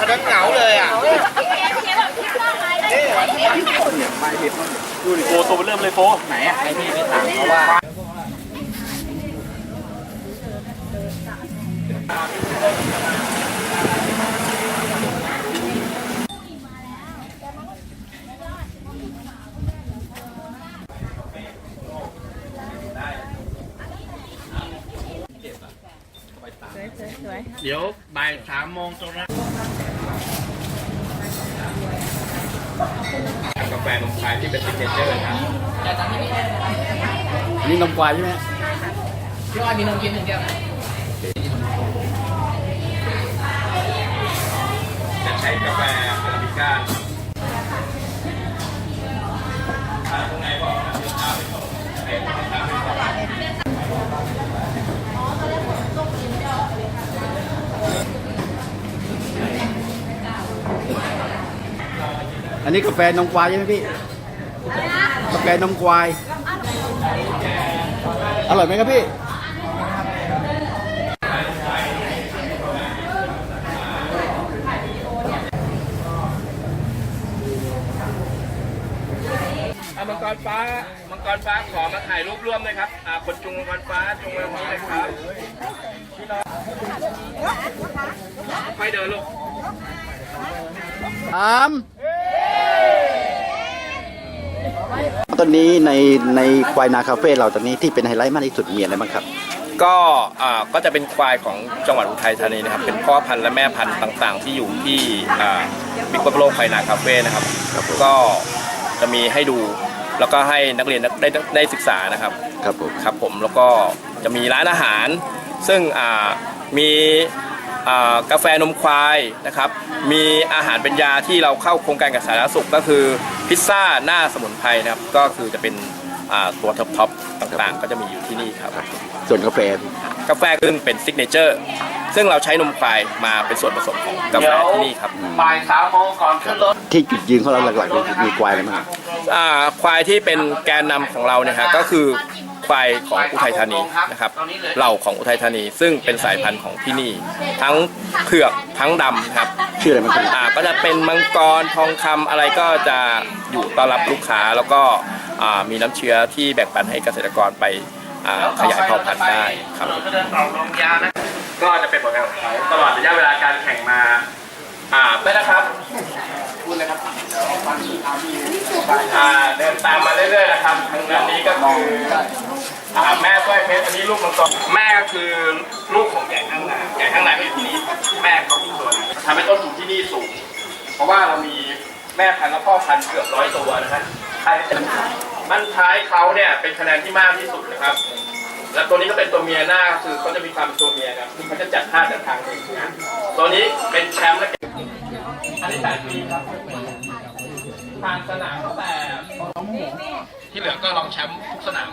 อันนั้นเหงาเลยอะดูดิโฟตัวเริ่มเลยโฟไหนอะไอ้นี่ไม่ต่างเพราะว่าเดี๋ยวบ่ายสามโมงตรงนั้นกาแฟนมชายที่เป็นซิกเนเจอร์ครับอันนี้นมควายใช่ไหมพี่อ้อยมีนมกินหนึ่งเดียวนะจะใช้กาแฟอาราบิก้าอัน อันนี้กาแฟนมควายใช่ไหมพี่ กาแฟนมควาย อร่อยไหมครับพี่ อะมังกรฟ้า มังกรฟ้าขอมาถ่ายรูปร่วมเลยครับอ่าคนจุงมังกรฟ้าจุงมาตรงนี้เลยครับพี่น้องค่อยเดินลูก สาม ตอนนี้ในในควายนาคาเฟ่เราตอนนี้ที่เป็นไฮไลท์มากที่สุดมีอะไรบ้างครับ ก็อ่าก็จะเป็นควายของจังหวัดอุทัยธานีนะครับ เป็นพ่อพันธุ์และแม่พันธุ์ต่างๆ ที่อยู่ที่บิ๊กบัฟโลควายนาคาเฟ่นะครับ ก็จะมีให้ดูแล้วก็ให้นักเรียนได้ได้ได้ศึกษานะครับครับผมครับผมแล้วก็จะมีร้านอาหาร ซึ่งอ่ามีอ่า กาแฟนมควายนะครับ มีอาหารเป็นยาที่เราเข้าโครงการกับสาธารณสุขก็คือพิซซ่าหน้าสมุนไพรนะครับ ก็คือจะเป็นอ่าตัวท็อปทอปต่างๆ ก็จะมีอยู่ที่นี่ครับ ส่วนกาแฟ กาแฟซึ่งเป็นซิกเนเจอร์ ซึ่งเราใช้นมควายมาเป็นส่วนผสมของกาแฟที่นี่ครับบ่ายสามโมงก่อนขึ้นรถ ที่จุดยืนของเราหลักๆคือมีควายอะไรบ้างครับอ่าควายที่เป็นแกนนำของเราเนี่ยฮะก็คือ ควายของอุทัยธานีนะครับเหล่าของอุทัยธานี ซึ่งเป็นสายพันธุ์ของที่นี่ ทั้งเผือกทั้งดำนะครับชื่ออะไรบ้างครับอ่าก็จะเป็นมังกรทองคำอะไรก็จะอยู่ต้อนรับลูกค้าแล้วก็อ่ามีน้ำเชื้อที่แบ่งปันให้เกษตรกรไปอ่าขยายเผ่าพันธุ์ได้ครับจะเดินต่อลงยานะก็จะเป็นผลงานของเขาตลอดระยะเวลาการแข่งมาอ่าไปนะครับพูดนะครับอ่าเดินตามมาเรื่อยๆนะครับทางด้านนี้ก็คือ อ่าแม่สร้อยเพชรอันนี้ลูกมังกรแม่ก็คือลูกของแก่ข้างหน้าแก่ข้างในก็อยู่ที่นี่แม่เขาที่ตัวทำให้ต้นทุนที่นี่สูง เพราะว่าเรามีแม่พันธุ์และพ่อพันธุ์เกือบร้อยตัวนะฮะท้ายมันท้ายเขาเนี่ยเป็นคะแนนที่มากที่สุดนะครับ แล้วตัวนี้ก็เป็นตัวเมียหน้าคือเขาจะมีความตัวเมียครับที่เขาจะจัดท่าจัดทางเองนะตัวนี้เป็นแชมป์และอันนี้แปดปีครับ ทานสนามตั้งแต่ที่เหลือก็ลองแชมป์ทุกสนาม